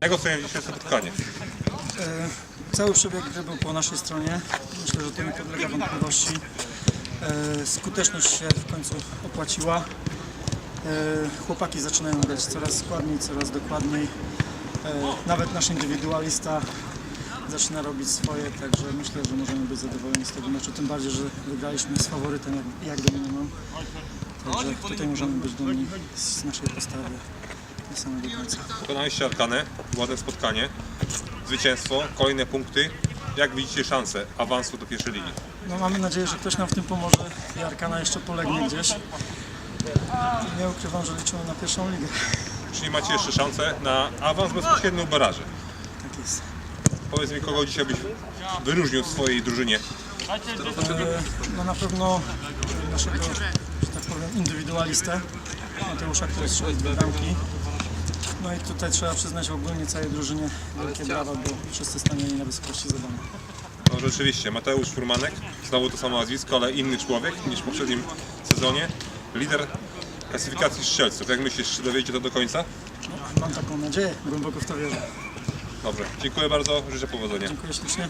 Jak oceniam dzisiejsze spotkanie? Cały przebieg gry był po naszej stronie. Myślę, że to nie podlega wątpliwości. E, Skuteczność się w końcu opłaciła. E, Chłopaki zaczynają grać coraz składniej, coraz dokładniej. E, Nawet nasz indywidualista zaczyna robić swoje, także myślę, że możemy być zadowoleni z tego meczu. Tym bardziej, że wygraliśmy z faworytem jak, jak do minimum. Także tutaj możemy być dumni z naszej postawy do samego końca. Pokonaliście Arkanę, ładne spotkanie, zwycięstwo, kolejne punkty. Jak widzicie szanse awansu do pierwszej ligi? No mamy nadzieję, że ktoś nam w tym pomoże i Arkana jeszcze polegnie gdzieś. I nie ukrywam, że liczymy na pierwszą ligę. Czyli macie jeszcze szansę na awans bezpośrednio w baraży. Tak jest. Powiedz mi, kogo dzisiaj byś wyróżnił w swojej drużynie. No na pewno naszego, że tak powiem, indywidualistę, Mateusza, który strzelił dwie bramki. No i tutaj trzeba przyznać ogólnie całej drużynie wielkie brawa, bo wszyscy stanęli na wysokości zadania. No rzeczywiście, Mateusz Furmanek, znowu to samo nazwisko, ale inny człowiek niż w poprzednim sezonie. Lider klasyfikacji strzelców. Jak myślisz, czy dowiedziecie to do końca? No, mam taką nadzieję, głęboko w to wierzę. Dobrze, dziękuję bardzo, życzę powodzenia. Dziękuję ślicznie.